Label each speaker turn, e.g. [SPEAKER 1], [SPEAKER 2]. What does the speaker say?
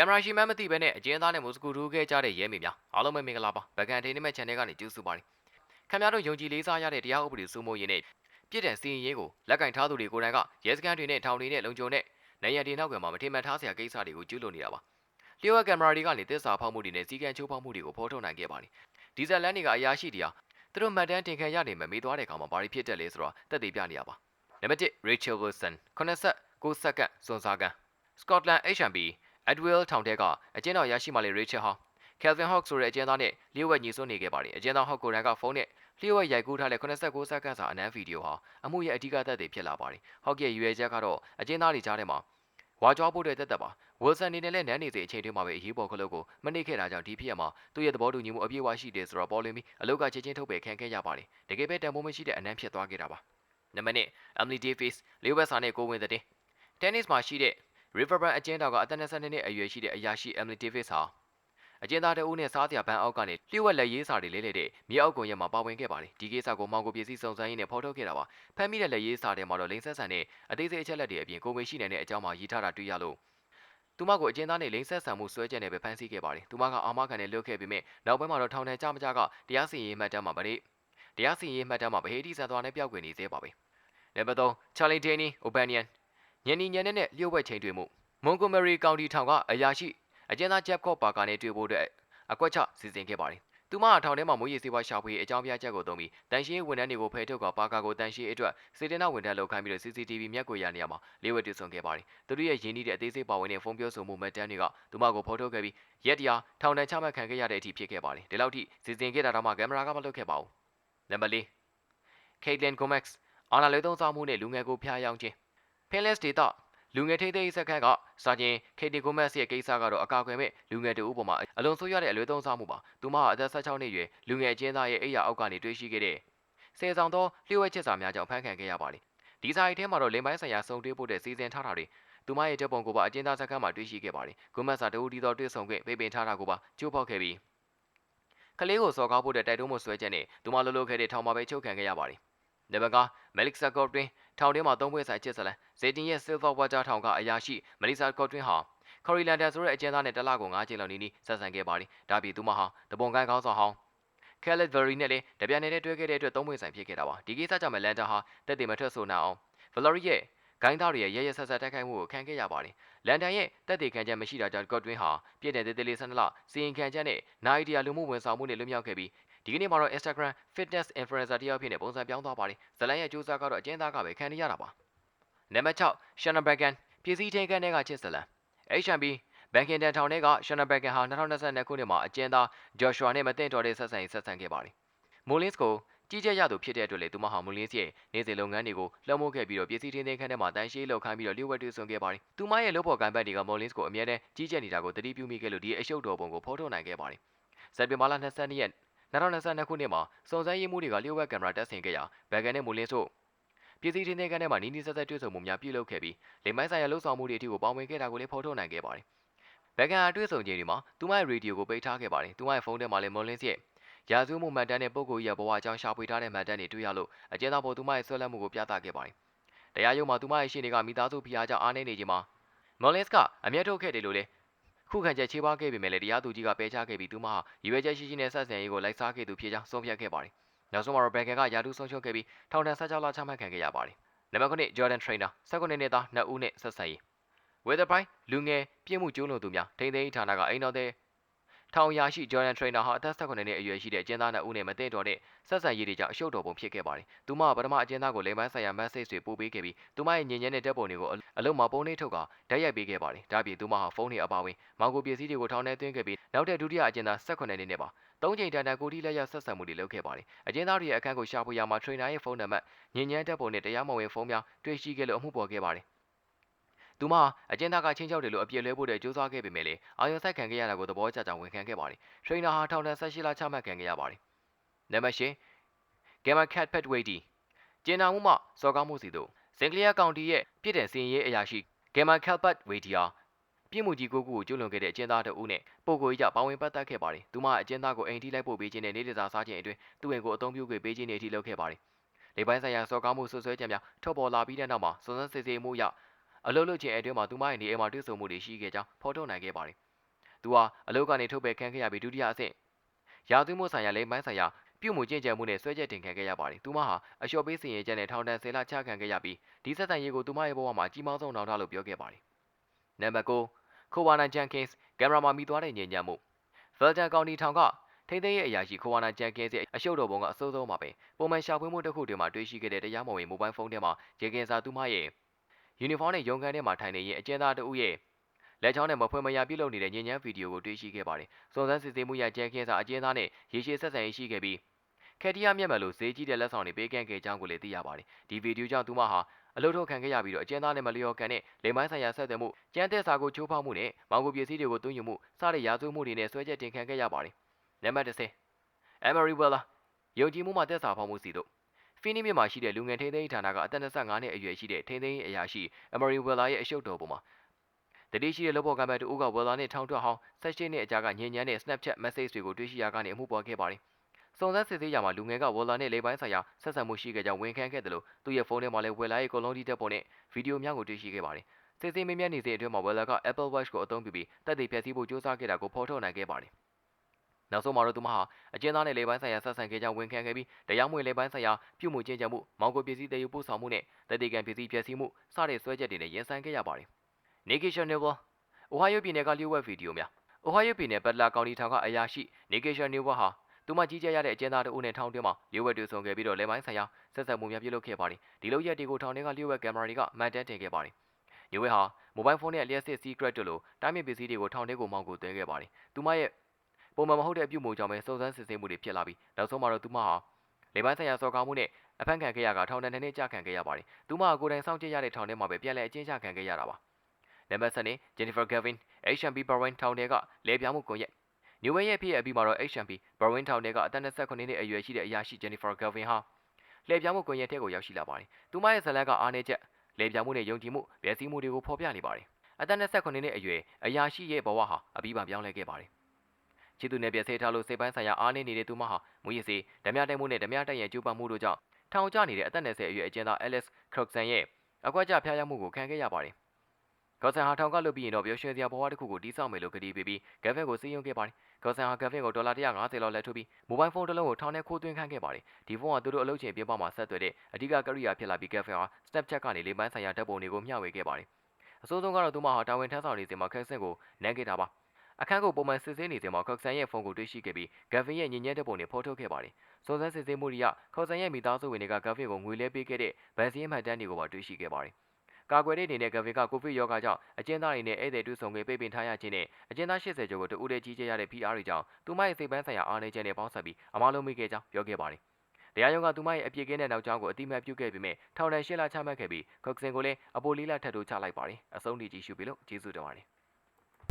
[SPEAKER 1] ကင်မရာရှိမှန်းမသိဘဲနဲ့အကျဉ်းသားနဲ့မိုစကူထိုးခဲ့ကြတဲ့ရဲမေများအားလုံးပဲမင်္ဂလာပါဗကန်ဒေးနမက် channel ကနေကြိုဆိုပါတယ်ခင်ဗျားတို့ယုံကြည်လေးစားရတဲ့တရားဥပဒေစိုးမိုးရေးနဲ့ပြည်တဲ့စီရင်ရေးကိုလက်ကင်ထားသူတွေကိုယ်တိုင်ကရဲစခန်းတွေနဲ့ထောင်တွေနဲ့လုံခြုံတဲ့နေရတီနောက်ကမှာမထင်မှတ်ထားစရာကိစ္စတွေကိုကျူးလွန်နေတာပါလျှို့ဝှက်ကင်မရာတွေကနေသစ္စာဖောက်မှုတွေနဲ့စီကံချိုးဖောက်မှုတွေကိုဖော်ထုတ်နိုင်ခဲ့ပါတယ်ဒီဇယ်လန်တွေကအရာရှိတရားသူတို့မှတ်တမ်းတင်ခံရနေမှမေးသွားတဲ့အခါမှာဘာတွေဖြစ်တယ်လဲဆိုတော့တက်သေးပြနေရပါနံပါတ်1 Rachel Wilson 89စက္ကန့်စွန်စားကန် Scotland HMB Adwell ထောင်ထဲကအကျဉ်းတော်ရရှိမှလေ Rachel ဟာ Calvin Hawk ဆိုတဲ့အကျဉ်းသားနဲ့လျှို့ဝှက်ညီစွန်းနေခဲ့ပါတယ်အကျဉ်းသား Hawk ကိုယ်တိုင်ကဖုန်းနဲ့လျှို့ဝှက်ရိုက်ကူးထားတဲ့89စက္ကန့်စာအနမ်းဗီဒီယိုဟာအမှုရဲ့အဓိကသက်သေဖြစ်လာပါတယ် Hawk ရဲ့ရွေချက်ကတော့အကျဉ်းသားတွေကြားထဲမှာဝါကြွားဖို့တဲ့တက်တက်ပါ Wilson အနေနဲ့လည်းနန်းနေစေအချိန်တွင်းမှာပဲအရေးပေါ်ခလုတ်ကိုမနှိပ်ခဲ့တာကြောင့်ဒီဖြစ်ရမှာသူ့ရဲ့သဘောတူညီမှုအပြည့်အဝရှိတယ်ဆိုတော့ပေါ်လင်းပြီးအလုတ်ကချက်ချင်းထုတ်ပယ်ခံခဲ့ရပါတယ်တကယ်ပဲတန်ဖိုးမရှိတဲ့အနမ်းဖြစ်သွားခဲ့တာပါနံပါတ်1 Emily Davis လေးဝက်စာနဲ့ကိုဝင်တဲ့ tennis မှာရှိတဲ့ Riverbank အကျဉ်းတော်ကအသက်22နှစ်အရွယ်ရှိတဲ့အရာရှိ Emily Davis ဟာအကျဉ်းသားတအုပ်နဲ့စားစရာဘန်းအောက်ကနေလျှို့ဝှက်လက်ရေးစာတွေလဲလှယ်တဲ့မြေအောက်ကွန်ရက်မှာပါဝင်ခဲ့ပါတယ်ဒီကိစ္စကိုမောင်ကိုပြည်စည်းစုံစမ်းရင်းနဲ့ဖော်ထုတ်ခဲ့တာပါဖမ်းမိတဲ့လက်ရေးစာတွေမှာတော့လိန်ဆက်ဆန်တဲ့အသေးစိတ်အချက်လက်တွေအပြင်ကိုဝင်ရှိနိုင်တဲ့အကြောင်းမှရေးထားတာတွေ့ရလို့သူမကိုအကျဉ်းသားနဲ့လိန်ဆက်ဆန်မှုစွဲချက်နဲ့ပဲဖမ်းဆီးခဲ့ပါတယ်သူမကအာမခံနဲ့လွတ်ခဲ့ပေမဲ့နောက်ပိုင်းမှာတော့ထောင်ထဲကြမကြကတရားစီရင်ရေးမှတ်တမ်းမှာဗနေတရားစီရင်ရေးမှတ်တမ်းမှာဗဟေတီဆန်သွားနဲ့ပျောက်ကွယ်နေသေးပါပဲနံပါတ်3 Charlie Danny O'Banion ညနေညနေနဲ့လျှို့ဝှက်ချိန်တွေ့မှု Montgomery County ထောင်ကအရာရှိအကျဉ်းသား Jeff Cobb ပါကာနဲ့တွေ့ဖို့အတွက်အကွက်ချစီစဉ်ခဲ့ပါတယ်။သူမအထောင်ထဲမှာမွေးရည်စေးပွားရှာဖွေအကြောင်းပြချက်ကိုသုံးပြီးတန်ရှင်းဝန်ထမ်းတွေကိုဖယ်ထုတ်ကပါကာကိုတန်ရှင်းအတွက်စေတနာဝန်ထမ်းလုပ်ခိုင်းပြီးတော့ CCTV မျက်ကွယ်ရနေရမှာလေးဝက်တူဆုံခဲ့ပါတယ်။သူတို့ရဲ့ရင်းနှီးတဲ့အသေးစိတ်ပါဝင်တဲ့ဖုန်းပြောဆိုမှုမှတ်တမ်းတွေကသူမကိုဖော်ထုတ်ခဲ့ပြီးရက်တရားထောင်ဒဏ်ချမှတ်ခံခဲ့ရတဲ့အထိဖြစ်ခဲ့ပါတယ်။ဒီလောက်ထိစီစဉ်ခဲ့တာတော့မှကင်မရာကမလွတ်ခဲ့ပါဘူး။နံပါတ်၄ Caitlin Comex အာနာလေသုံးစားမှုနဲ့လူငယ်ကိုဖျားယောင်းခြင်း Finless Data လူငယ်ထိသိမ်းစခန်းကစာချင်းခေတီကိုမတ်ရဲ့ကိစ္စကတော့အကာအကွယ်မဲ့လူငယ်တူဦးပေါ်မှာအလွန်ဆိုးရတဲ့အလွေသုံးစားမှုပါသူမဟာအသက်16နှစ်အရွယ်လူငယ်အကျဉ်းသားရဲ့အိယာအောက်ကနေတွေ့ရှိခဲ့တဲ့ဆယ်ဆောင်သောလျှို့ဝှက်ချက်စာများကြောင့်ဖမ်းခံခဲ့ရပါတယ်ဒီစာရိုက်ထဲမှာတော့လင်ပိုင်းဆိုင်ရာစုံတွေ့ဖို့တဲ့စီစဉ်ထားတာတွေသူမရဲ့တပ်ပုံကိုပါအကျဉ်းသားစခန်းမှာတွေ့ရှိခဲ့ပါတယ်ကိုမတ်စာတူဒီတော်တွေ့ဆုံခွင့်ပိတ်ပင်ထားတာကိုပါကျိုးပေါက်ခဲ့ပြီးကလေးကိုစော်ကားဖို့တဲ့တိုက်တွန်းမှုဆွဲချက်နဲ့သူမလှုပ်လှုပ်ခဲ့တဲ့ထောင်မှာပဲချုပ်ခံခဲ့ရပါတယ်နံပါတ်9 Malik Sakor တွင် ထောင်ထဲမှာသုံးပွဲဆိုင်ချစ်စလန်ဇေတင်ရဲ့ Silver Water ထောင်ကအရာရှိ Melissa Cotrin ဟာ Corilander ဆိုတဲ့အကျဉ်းသားနဲ့တစ်လကို9ချိန်လောက်နီးနီးဆက်ဆံခဲ့ပါတယ်။ဒါပြီးသူမဟာတပုံကိုင်းကောင်းဆောင်ဟောင်း Khaled Very နဲ့လည်းတပြိုင်နက်တည်းတွဲခဲ့တဲ့အတွက်သုံးပွဲဆိုင်ဖြစ်ခဲ့တာပါ။ဒီကိစ္စကြောင့် Melanda ဟာတက်တယ်မထွက်ဆိုနိုင်အောင် Valerie ရဲ့ဂိုင်းသားတွေရဲ့ရရဆက်ဆက်တိုက်ခိုက်မှုကိုခံခဲ့ရပါတယ်။လန်ဒန်ရဲ့တက်သေးခံချက်မရှိတာကြောင့် Godwin ဟာပြည့်တဲ့တေးသေးလေးဆန်းလစီရင်ခံချက်နဲ့နိုင်ဒီယာလူမှုဝန်ဆောင်မှုနဲ့လွတ်မြောက်ခဲ့ပြီး ဒီကနေ့မှာတော့ Instagram fitness influencer တယောက်ဖြစ်နေပုံစံပြောင်းသွားပါတယ်ဇလန်ရဲ့ကြိုးစားကတော့အကျဉ်းသားကပဲခံနေရတာပါနံပါတ်6 Shannon Bracken ပြည်စည်းထိန်ခန်းထဲကချစ်ဇလန် HMB ဘန်ကင်တန်ထောင်ထဲက Shannon Bracken ဟာ2022ခုနှစ်မှာအကျဉ်းသား Joshua နဲ့မတင်တော်တဲ့ဆက်ဆံရေးဆက်ဆံခဲ့ပါတယ် Mullins ကိုကြီးကြပ်ရသူဖြစ်တဲ့အတွက်လေသူမဟာ Mullins ရဲ့နေ့စဉ်လုပ်ငန်းတွေကိုလွှမ်းမိုးခဲ့ပြီးတော့ပြည်စည်းထိန်ခန်းထဲမှာတန်ရှင်းလောက်ခိုင်းပြီးတော့လျှို့ဝှက်တွေ့ဆုံခဲ့ပါတယ်သူမရဲ့လုပ်ဖော်ကိုင်ပတ်တွေက Mullins ကိုအမြဲတမ်းကြီးကြပ်နေတာကိုတတိပြုမိခဲ့လို့ဒီအရှုပ်တော်ပုံကိုဖော်ထုတ်နိုင်ခဲ့ပါတယ်စက်တင်ဘာလ22ရက် 2022ခုနှစ်မှာစုံစမ်းရေးမှုတွေကလျှို့ဝှက်ကင်မရာတက်ဆင်ခဲ့ရာဘန်ကန်နဲ့မူလင်းဆို့ပြည်စည်းထင်းထင်းကန်းထဲမှာနီးနီးဆက်ဆက်တွေ့ဆုံမှုများပြုလုပ်ခဲ့ပြီးလိမ်မိုင်းဆိုင်ရာလှုပ်ဆောင်မှုတွေအထိကိုပေါဝင်ခဲ့တာကိုလည်းဖော်ထုတ်နိုင်ခဲ့ပါတယ်။ဘန်ကန်ဟာတွေ့ဆုံချိန်တွေမှာသူမရဲ့ရေဒီယိုကိုပိတ်ထားခဲ့ပါတယ်။သူမရဲ့ဖုန်းထဲမှာလည်းမွန်လင်းရဲ့ရာဇဝမှုမှတ်တမ်းနဲ့ပုံကိုကြီးရဲ့ဘဝအကြောင်းရှာဖွေထားတဲ့မှတ်တမ်းတွေတွေ့ရလို့အကျဉ်းသားပေါ်သူမရဲ့ဆွဲလန်းမှုကိုပြသခဲ့ပါတယ်။တရားရုံးမှာသူမရဲ့ရှင်းတွေကမိသားစုဖိအားကြောင့်အားနည်းနေချိန်မှာမော်လင်းစ်ကအမျက်ထုတ်ခဲ့တယ်လို့လည်း ခုခံချက်ချေပခဲ့ပေမဲ့လည်းတရားသူကြီးကပယ်ချခဲ့ပြီးသူမဟာရွေးချက်ရှိရှိနဲ့ဆက်ဆံရေးကိုလိုက်စားခဲ့သူဖြစ်ကြောင်းဆုံးဖြတ်ခဲ့ပါတယ်။နောက်ဆုံးမှာတော့ဘန်ကန်ကယာတူဆုံးရှုံးခဲ့ပြီးထောင်ဒဏ်16လချမှတ်ခံခဲ့ရပါတယ်။နံပါတ်9 Jordan Trainer 19နှစ်သား2ဦးနဲ့ဆက်ဆံရေး Weather Point လူငယ်ပြည့်မှုကျိုးလွန်သူများထိန်းသိမ်းဌာနကအိမ်တော်တဲ့ ထောင်ရာရှိ Jordan Trainer ဟာအသက်18နှစ်အရွယ်ရှိတဲ့အကျဉ်းသား2ဦးနဲ့မတည့်တော်တဲ့ဆက်ဆံရေးတွေကြောင့်အရှုပ်တော်ပုံဖြစ်ခဲ့ပါတယ်။သူမကပထမအကျဉ်းသားကိုလိမ်ပိုင်းဆိုင်ရာ message တွေပို့ပေးခဲ့ပြီးသူမရဲ့ညဉ့်ညမ်းတဲ့တပ်ပုံတွေကိုအလုံးမပုံနှိပ်ထုတ်ကဓာတ်ရိုက်ပေးခဲ့ပါတယ်။ဒါ့အပြင်သူမဟာဖုန်းတွေအပါအဝင်မောင်ကိုပစ္စည်းတွေကိုထောင်ထဲသွင်းခဲ့ပြီးနောက်တဲ့ဒုတိယအကျဉ်းသား18နှစ်နဲ့ပါသုံးချိန်တန်တန်ကိုတီလက်ရဆက်ဆံမှုတွေလုပ်ခဲ့ပါတယ်။အကျဉ်းသားတွေရဲ့အခန်းကိုရှာဖွေရမှာ trainer ရဲ့ဖုန်းနံပါတ်ညဉ့်ညမ်းတပ်ပုံနဲ့တရားမဝင်ဖုန်းများတွေ့ရှိခဲ့လို့အမှုပေါ်ခဲ့ပါတယ်။ သူမအကျဉ်းသားကချင်းချောက်တယ်လို့အပြည့်လဲဖို့တဲ့ကြိုးစားခဲ့ပေမဲ့လည်းအာရုံစိုက်ခံခဲ့ရတာကိုသဘောကျကြောင်ဝန်ခံခဲ့ပါတယ်။ထရိနာဟာထောင်ဒဏ်18လချမှတ်ခံခဲ့ရပါတယ်။နံပါတ်၈ Gamma Cat Pet Weighty ကျင်းနာမှုမှစော်ကားမှုစီတို့ဇင်ကလီယာကောင်တီရဲ့ပြည်တယ်စင်ရေးအရာရှိ Gamma Cat Pet Weighty ဟာပြည်မှုကြီးကိုကူကိုကျူးလွန်ခဲ့တဲ့အကျဉ်းသားတအုပ်နဲ့ပိုကိုကြီးကပါဝင်ပတ်သက်ခဲ့ပါတယ်။သူမအကျဉ်းသားကိုအိမ်ထိလိုက်ပို့ပေးခြင်းနဲ့နေတစားစားခြင်းအတွင်းသူ့အိမ်ကိုအသုံးပြုခဲ့ပေးခြင်းတွေအထိလုပ်ခဲ့ပါတယ်။လေပိုင်းဆိုင်ရာစော်ကားမှုဆွဆွဲချက်များထုတ်ပေါ်လာပြီးတဲ့နောက်မှာစုံစမ်းစစ်ဆေးမှုရ အလုပ်လုပ်ခြင်းအတွင်းမှာသူမရဲ့နေအိမ်မှာတွေ့ဆုံမှုတွေရှိခဲ့ကြောင်းဖော်ထုတ်နိုင်ခဲ့ပါတယ်သူဟာအလုပ်ကနေထုတ်ပယ်ခံခဲ့ရပြီးဒုတိယအဆင့်ရာသွင်းမှုဆိုင်ရာလိမ်ပိုင်းဆိုင်ရာပြုမှုကျင့်ကြံမှုနဲ့ဆွဲချက်တင်ခံခဲ့ရပါတယ်သူမဟာအလျှော့ပေးစီရင်ချက်နဲ့ထောင်ဒဏ်10လချခံခဲ့ရပြီးဒီဆက်ဆံရေးကိုသူမရဲ့ဘဝမှာအကြီးမားဆုံးနောက်ထပ်လို့ပြောခဲ့ပါတယ်နံပါတ်9ခိုဝါနာဂျန်ကင်းစ်ကင်မရာမှာမိသွားတဲ့ညဉ့်ညံ့မှုဗယ်ဂျန်ကောင်တီထောင်ကထိသိမ်းရဲ့အရာရှိခိုဝါနာဂျန်ကင်းစ်ရဲ့အရှုပ်တော်ပုံကအစိုးဆုံးပါပဲပုံမှန်ရှာဖွေမှုတစ်ခုတည်းမှာတွေ့ရှိခဲ့တဲ့တရားမဝင်မိုဘိုင်းဖုန်းထဲမှာဂျေကင်စာသူမရဲ့ ယူနီဖောင်းနဲ့ရုံခန်းထဲမှာထိုင်နေရင်အကျဉ်းသားတဦးရဲ့လက်ချောင်းနဲ့မဖွင့်မရပြုတ်လုပ်နေတဲ့ညဉ့်ညမ်းဗီဒီယိုကိုတွေ့ရှိခဲ့ပါတယ်။စုံစမ်းစစ်ဆေးမှုရဂျန်ကင်းစာအကျဉ်းသားနဲ့ရေရှည်ဆက်ဆံရေးရှိခဲ့ပြီးခက်တီယာမျက်မှန်လို့ဈေးကြီးတဲ့လက်ဆောင်တွေပေးကမ်းခဲ့ကြောင်းကိုလည်းသိရပါတယ်။ဒီဗီဒီယိုကြောင့်သူမဟာအလုပ်ထုတ်ခံခဲ့ရပြီးတော့အကျဉ်းသားနဲ့မလျော်ကန်တဲ့လိမ်မိုင်းဆိုင်ရာဆက်သွယ်မှုကျန်းတဲ့စာကိုချိုးဖောက်မှုနဲ့မောင်ကိုပစ္စည်းတွေကိုသွင်းယူမှုစတဲ့ရာဇဝတ်မှုတွေနဲ့ဆွဲချက်တင်ခံခဲ့ရပါတယ်။နံပါတ်30 Emery Weller ယုံကြည်မှုမှတက်စာဖောက်မှုစီတို့ ဖီနီမြစ်မှာရှိတဲ့လူငယ်ထိန်းသိမ်းရေးဌာနကအသက်25နှစ်အရွယ်ရှိတဲ့ထိန်းသိမ်းရေးအရာရှိ Emery Weller ရဲ့အရှုပ်တော်ပုံမှာတတိရှိတဲ့လုပ်ဖော်ကံမဲ့တူက Weller နဲ့ထောင်ထွက်ဟောင်း16နှစ်အကြာကညဉ့်ညမ်းတဲ့ Snapchat message တွေကိုတွေ့ရှိရကနေအမှုပေါ်ခဲ့ပါတယ်။စုံစမ်းစစ်ဆေးရမှာလူငယ်က Weller နဲ့လေပိုင်းဆိုင်ရာဆက်ဆံမှုရှိခဲ့ကြောင်းဝန်ခံခဲ့တယ်လို့သူ့ရဲ့ဖုန်းထဲမှာလည်း Weller ရဲ့ကိုလုံးတီးတက်ပုံနဲ့ဗီဒီယိုများကိုတွေ့ရှိခဲ့ပါတယ်။စစ်ဆေးမေးမြန်းနေစဉ်အတွင်းမှာ Weller က Apple Watch ကိုအသုံးပြုပြီးတပ်တွေဖျက်ဆီးဖို့ကြိုးစားခဲ့တာကိုဖော်ထုတ်နိုင်ခဲ့ပါတယ်။ နောက်ဆုံးမှာတော့သူမဟာအကျဉ်းသားနဲ့လေပိုင်းဆိုင်ရာဆက်ဆံခဲ့ကြောင်းဝန်ခံခဲ့ပြီးတရားမဝင်လေပိုင်းဆိုင်ရာပြုမှုကျင့်ကြံမှုမောင်ကိုပစ္စည်းတည်ယူပို့ဆောင်မှုနဲ့တည်တည်ကံပစ္စည်းပျက်စီးမှုစတဲ့စွဲချက်တွေနဲ့ရင်ဆိုင်ခဲ့ရပါတယ်။ Negation News အိုဟိုင်းယိုပြည်နယ်ကလျှို့ဝှက်ဗီဒီယိုများအိုဟိုင်းယိုပြည်နယ်ပတ်လာကောင်တီထောင်ကအရာရှိ Negation News ဟာသူမကြီးကြပ်ရတဲ့အကျဉ်းသားတဦးနဲ့ထောင်တွင်းမှာလျှို့ဝှက်တူဆုံခဲ့ပြီးတော့လေပိုင်းဆိုင်ရာဆက်ဆက်မှုများပြုလုပ်ခဲ့ပါတယ်။ဒီလိုရက်တွေကိုထောင်ထဲကလျှို့ဝှက်ကင်မရာတွေကမှန်တမ်းတင်ခဲ့ပါတယ်။ညဝဲဟာမိုဘိုင်းဖုန်းနဲ့လျှက်စစ် secret တို့လိုတားမြစ်ပစ္စည်းတွေကိုထောင်ထဲကိုမောင်းကိုသွင်းခဲ့ပါတယ်။သူမရဲ့ ပုံမှန်မဟုတ်တဲ့အပြုအမူကြောင့်ပဲစုံစမ်းစစ်ဆေးမှုတွေဖြစ်လာပြီးနောက်ဆုံးမှာတော့သူမဟာလေပိုင်းဆိုင်ရာစော်ကားမှုနဲ့အဖမ်းခံခဲ့ရကထောင်ဒဏ်နှစ်နှစ်ကြာခံခဲ့ရပါတယ်။သူမကကိုယ်တိုင်စောင့်ကြည့်ရတဲ့ထောင်ထဲမှာပဲပြန်လည်အကျဉ်းချခံခဲ့ရတာပါ။နံပါတ်7 Jennifer Gavin HMP Barwin ထောင်ထဲကလေပြားမှုကွန်ရက်ညဝဲရဲ့ဖြစ်အပြီးမှာတော့ HMP Barwin ထောင်ထဲကအသက်29နှစ်အရွယ်ရှိတဲ့အရာရှိ Jennifer Gavin ဟာလေပြားမှုကွန်ရက်ထဲကိုရောက်ရှိလာပါတယ်။သူမရဲ့ဇလန်ကအားနည်းချက်လေပြားမှုနဲ့ယုံကြည်မှု၊ဗျာစီးမှုတွေကိုဖော်ပြနေပါတယ်။အသက်29နှစ်အရွယ်အရာရှိရဲ့ဘဝဟာအပြီးပါပြောင်းလဲခဲ့ပါတယ် ချစ်သူနဲ့ပြည့်စဲထားလို့စိတ်ပိုင်းဆိုင်ရာအားနည်းနေတဲ့သူမဟာမူရစီဓမြတိုက်မှုနဲ့ဓမြတိုက်ရဲ့ကျူးပမှုတို့ကြောင့်ထောင်ကျနေတဲ့အသက်20အရွယ်အကျဉ်းသား Alex Croxon ရဲ့အကွက်ကြဖျားရမှုကိုခံခဲ့ရပါတယ်။ကော့ဆန်ဟာထောင်ကလွတ်ပြီးရင်တော့ပျော်ရွှင်စရာဘဝတစ်ခုကိုတီးဆောင်မယ်လို့ကတိပေးပြီးဂက်ဖင်ကိုစီးရုံခဲ့ပါတယ်။ကော့ဆန်ဟာဂက်ဖင်ကိုဒေါ်လာ150လောက်လက်ထိုးပြီးမိုဘိုင်းဖုန်းတစ်လုံးကိုထောင်ထဲခိုးသွင်းခိုင်းခဲ့ပါတယ်။ဒီဖုန်းကသူတို့အလုပ်ချိန်ပြပမှာဆက်သွယ်တဲ့အဓိကကရိယာဖြစ်လာပြီးဂက်ဖင်ဟာ Snapchat ကနေလေပိုင်းဆိုင်ရာဓာတ်ပုံတွေကိုမျှဝေခဲ့ပါတယ်။အစိုးဆုံးကတော့သူမဟာတာဝန်ထမ်းဆောင်နေစဉ်မှာခက်ဆင့်ကိုနမ်းခဲ့တာပါ။ အခန်းကိုပုံမှန်စစ်ဆေးနေစဉ်မှာကော့ဆန်ရဲ့ဖုန်းကိုတွေ့ရှိခဲ့ပြီးဂတ်ဖင်ရဲ့ညဉ့်ညမ်းတဲ့ပုံတွေဖော်ထုတ်ခဲ့ပါတယ်။စုံစမ်းစစ်ဆေးမှုတွေအရကော့ဆန်ရဲ့မိသားစုဝင်တွေကဂတ်ဖင်ကိုငွေလဲပေးခဲ့တဲ့ဗန်စီရင်မှတ်တမ်းတွေကိုပါတွေ့ရှိခဲ့ပါတယ်။ကာကွယ်တဲ့အနေနဲ့ဂတ်ဖင်ကကိုဗစ်ရောဂါကြောင့်အကျဉ်းသားတွေနဲ့ဧည့်သည်တူဆုံခဲ့ပိတ်ပင်ထားရခြင်းနဲ့အကျဉ်းသား80ကျော်ကိုတဦးတည်းကြီးကြရတဲ့ PR တွေကြောင့်သူမရဲ့စိတ်ပိုင်းဆိုင်ရာအားနည်းချက်နဲ့ပေါင်းစပ်ပြီးအမားလုံးမိခဲ့ကြောင်းပြောခဲ့ပါတယ်။တရားရုံးကသူမရဲ့အပြစ်ကင်းတဲ့နောက်ကျောင်းကိုအတိမတ်ပြုခဲ့ပေမဲ့ထောင်ဒဏ်၈လချမှတ်ခဲ့ပြီးကော့ဆန်ကိုလည်းအပိုလေးလထပ်ထိုးချလိုက်ပါတယ်။အဆုံးထိကြည့်ရှုပြီလို့ကျေးဇူးတင်ပါတယ်။